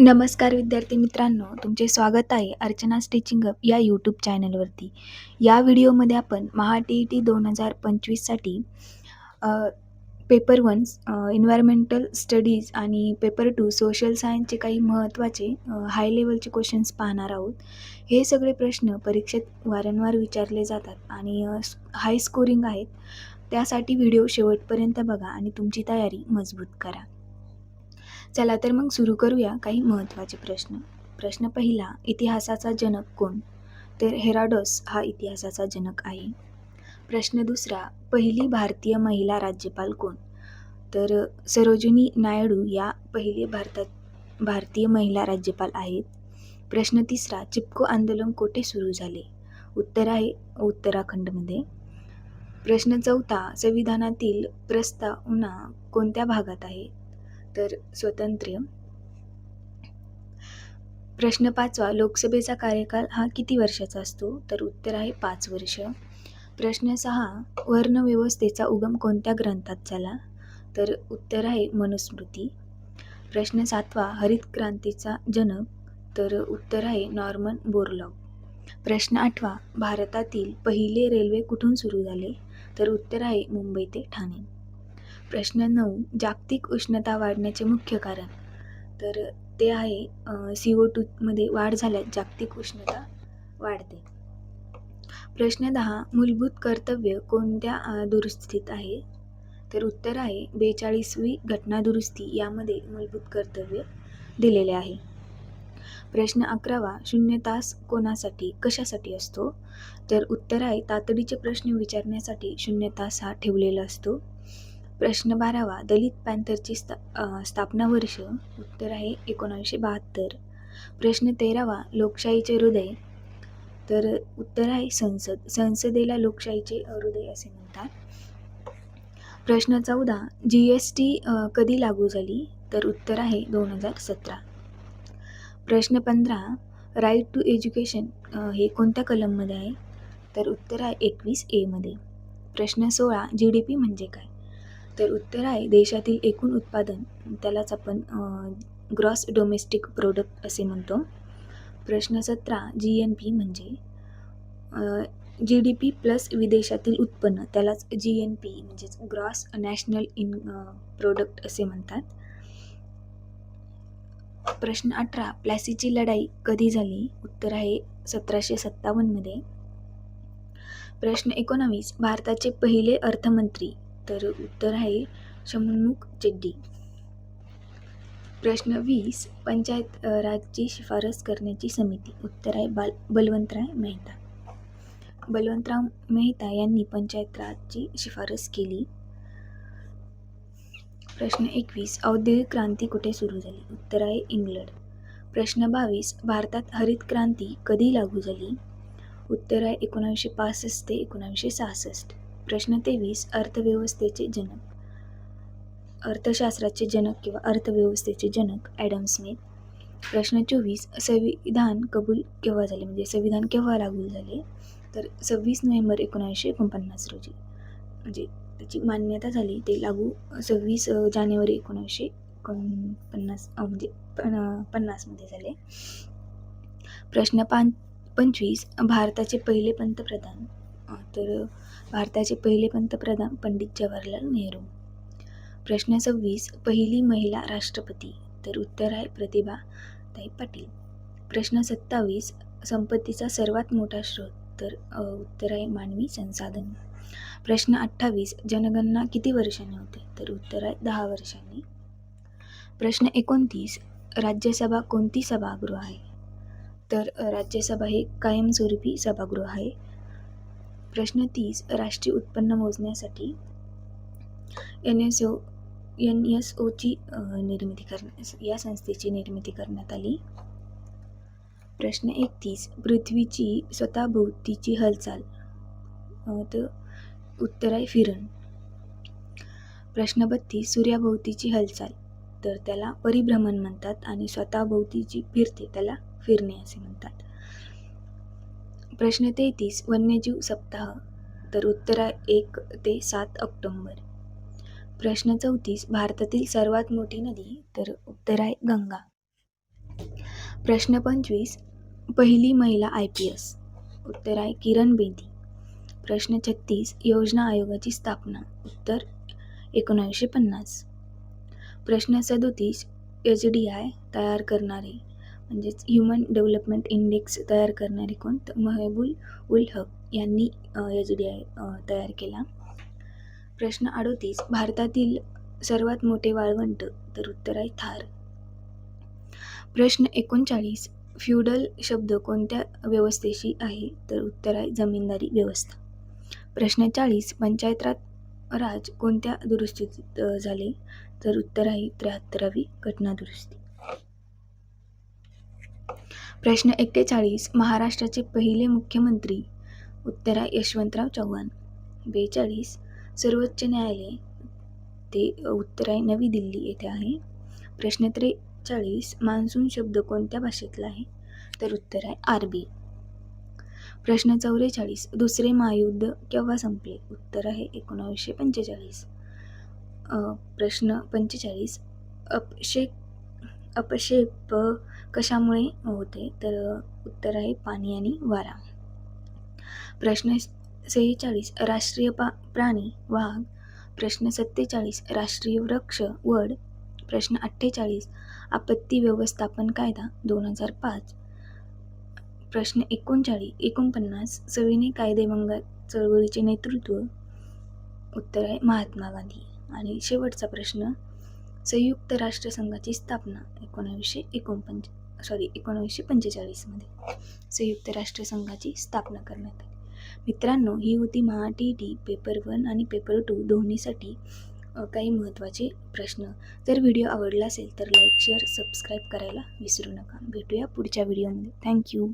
नमस्कार विद्यार्थी मित्रांनो तुमचे स्वागत आहे अर्चना स्टिचिंग अप या यूट्यूब चॅनलवरती या व्हिडिओमध्ये आपण महा टी ई टी दोन हजार पंचवीससाठी पेपर वन इन्व्हायरमेंटल स्टडीज आणि पेपर टू सोशल सायन्सचे काही महत्त्वाचे हाय लेवलचे क्वेश्चन्स पाहणार आहोत. हे सगळे प्रश्न परीक्षेत वारंवार विचारले जातात आणि हाय स्कोरिंग आहेत. त्यासाठी व्हिडिओ शेवटपर्यंत बघा आणि तुमची तयारी मजबूत करा. चला तर मग सुरू करूया काही महत्त्वाचे प्रश्न. प्रश्न पहिला इतिहासाचा जनक कोण? तर हेराडोस हा इतिहासाचा जनक आहे. प्रश्न दुसरा पहिली भारतीय महिला राज्यपाल कोण? तर सरोजिनी नायडू या पहिली भारतात भारतीय महिला राज्यपाल आहेत. प्रश्न तिसरा चिपको आंदोलन कोठे सुरू झाले? उत्तर आहे उत्तराखंडमध्ये. प्रश्न चौथा संविधानातील प्रस्तावना कोणत्या भागात आहे? तर स्वतंत्र प्रश्न पाचवा लोकसभेचा कार्यकाल हा किती वर्षाचा असतो? तर उत्तर आहे पाच वर्ष. प्रश्न सहा वर्णव्यवस्थेचा उगम कोणत्या ग्रंथात झाला? तर उत्तर आहे मनुस्मृती. प्रश्न सातवा हरित क्रांतीचा जनक. तर उत्तर आहे नॉर्मन बोरलॉग. प्रश्न आठवा भारतातील पहिले रेल्वे कुठून सुरू झाले? तर उत्तर आहे मुंबई ते ठाणे. प्रश्न नऊ जागतिक उष्णता वाढण्याचे मुख्य कारण. तर ते आहे सी ओ टूमध्ये वाढ झाल्यास जागतिक उष्णता वाढते. प्रश्न दहा मूलभूत कर्तव्य कोणत्या दुरुस्तीत आहे? तर उत्तर आहे बेचाळीसवी घटना दुरुस्ती यामध्ये मूलभूत कर्तव्य दिलेले आहे. प्रश्न अकरावा शून्य तास कोणासाठी कशासाठी असतो? तर उत्तर आहे तातडीचे प्रश्न विचारण्यासाठी शून्य तास हा ठेवलेला असतो. प्रश्न बारावा दलित पॅन्थरची स्था स्थापना वर्ष उत्तर आहे एकोणावीसशे बहात्तर. प्रश्न तेरावा लोकशाहीचे हृदय. तर उत्तर आहे संसद संसदेला लोकशाहीचे हृदय असे म्हणतात. प्रश्न चौदा जी एस टी कधी लागू झाली? तर उत्तर आहे दोन हजार सतरा. प्रश्न पंधरा राईट टू एज्युकेशन हे कोणत्या कलममध्ये आहे? तर उत्तर आहे एकवीस एमध्ये प्रश्न सोळा जी डी पी म्हणजे काय? तर उत्तर आहे देशातील एकूण उत्पादन त्यालाच आपण ग्रॉस डोमेस्टिक प्रोडक्ट असे म्हणतो. प्रश्न सतरा जी एन पी म्हणजे जी डी पी प्लस विदेशातील उत्पन्न त्यालाच जी एन पी म्हणजेच ग्रॉस नॅशनल इन प्रोडक्ट असे म्हणतात. प्रश्न अठरा प्लॅसीची लढाई कधी झाली? उत्तर आहे सतराशे सत्तावन्नमध्ये प्रश्न एकोणावीस भारताचे पहिले अर्थमंत्री तर उत्तर आहे शमनमुख चेड्डी. प्रश्न वीस पंचायत राजची शिफारस करण्याची समिती. उत्तर आहे बाल बलवंतराय मेहता. बलवंतराव मेहता यांनी पंचायत राजची शिफारस केली. प्रश्न एकवीस औद्योगिक क्रांती कुठे सुरू झाली? उत्तर आहे इंग्लंड. प्रश्न बावीस भारतात हरित क्रांती कधी लागू झाली? उत्तर आहे एकोणावीसशे पासष्ट ते एकोणावीसशे सहासष्ट. प्रश्न तेवीस अर्थव्यवस्थेचे जनक. अर्थशास्त्राचे जनक किंवा अर्थव्यवस्थेचे जनक ॲडम स्मिथ. प्रश्न चोवीस संविधान कबूल केव्हा झाले? म्हणजे संविधान केव्हा लागू झाले? तर सव्वीस नोव्हेंबर एकोणीसशे एकोणपन्नास रोजी. म्हणजे त्याची मान्यता झाली ते लागू सव्वीस जानेवारी एकोणीसशे एकोणपन्नास म्हणजे पन पन्नासमध्ये झाले. प्रश्न पाच पंचवीस भारताचे पहिले पंतप्रधान. तर भारताचे पहिले पंतप्रधान पंडित जवाहरलाल नेहरू. प्रश्न सव्वीस पहिली महिला राष्ट्रपती तर उत्तर आहे प्रतिभाताई पाटील. प्रश्न सत्तावीस संपत्तीचा सर्वात मोठा स्रोत तर उत्तर आहे मानवी संसाधन. प्रश्न अठ्ठावीस जनगणना किती वर्षांनी होते तर उत्तर आहे दहा वर्षांनी. प्रश्न एकोणतीस राज्यसभा कोणती सभागृह आहे तर राज्यसभा हे कायमस्वरूपी सभागृह आहे. प्रश्न तीस राष्ट्रीय उत्पन्न मोजण्यासाठी N S O N S ओची निर्मिती करण्यास या संस्थेची निर्मिती करण्यात आली. प्रश्न एकतीस पृथ्वीची स्वतःभोवतीची हालचाल तर उत्तर आहे फिरण. प्रश्न बत्तीस सूर्याभोवतीची हालचाल तर त्याला परिभ्रमण म्हणतात आणि स्वतःभोवतीची फिरते त्याला फिरणे असे म्हणतात. प्रश्न तेहतीस वन्यजीव सप्ताह तर उत्तरा एक ते सात ऑक्टोंबर. प्रश्न चौतीस भारतातील सर्वात मोठी नदी तर उत्तर आहे गंगा. प्रश्न पंचवीस पहिली महिला आय पी एस उत्तर आहे किरण बेदी. प्रश्न छत्तीस योजना आयोगाची स्थापना उत्तर एकोणावीसशे पन्नास. प्रश्न सदोतीस एच डी आय तयार करणारे म्हणजेच ह्युमन डेव्हलपमेंट इंडेक्स तयार करणारे कोण? तर महबूल उल हक यांनी एच डी आय तयार केला. प्रश्न अडोतीस. भारतातील सर्वात मोठे वाळवंट तर उत्तर आहे थार. प्रश्न एकोणचाळीस. फ्युडल शब्द कोणत्या व्यवस्थेशी आहे? तर उत्तर आहे जमीनदारी व्यवस्था. प्रश्न चाळीस. पंचायतरात राज कोणत्या दुरुस्तीत झाले? तर उत्तर आहे त्र्याहत्तरावी घटना दुरुस्ती प्रश्न एक्केचाळीस. महाराष्ट्राचे पहिले मुख्यमंत्री उत्तर यशवंतराव चव्हाण. बेचाळीस. सर्वोच्च न्यायालय ते उत्तर आहे नवी दिल्ली येथे आहे. प्रश्न त्रेचाळीस. मान्सून शब्द कोणत्या भाषेतला आहे? तर उत्तर आहे आरबी प्रश्न चौवेचाळीस दुसरे महायुद्ध केव्हा संपले? उत्तर आहे एकोणावीसशे पंचेचाळीस. प्रश्न पंचेचाळीस. अपशे अपक्षेप कशामुळे होते? तर उत्तर आहे पाणी आणि वारा. प्रश्न सेहेचाळीस राष्ट्रीय पा प्राणी वाघ. प्रश्न सत्तेचाळीस राष्ट्रीय वृक्ष वड. प्रश्न अठ्ठेचाळीस आपत्ती व्यवस्थापन कायदा दोन हजार पाच. प्रश्न एकोणचाळीस एकोणपन्नास सविनय कायदेभंग चळवळीचे नेतृत्व. उत्तर आहे महात्मा गांधी. आणि शेवटचा प्रश्न संयुक्त राष्ट्रसंघाची स्थापना एकोणावीसशे एकोणपंच सॉरी एकोणावीसशे पंचेचाळीसमध्ये संयुक्त राष्ट्रसंघाची स्थापना करण्यात आली. मित्रांनो ही होती Maha T T paper one आणि पेपर टू दोन्हीसाठी काही महत्त्वाचे प्रश्न. जर व्हिडिओ आवडला असेल तर लाईक शेअर सबस्क्राईब करायला विसरू नका. भेटूया पुढच्या व्हिडिओमध्ये थँक्यू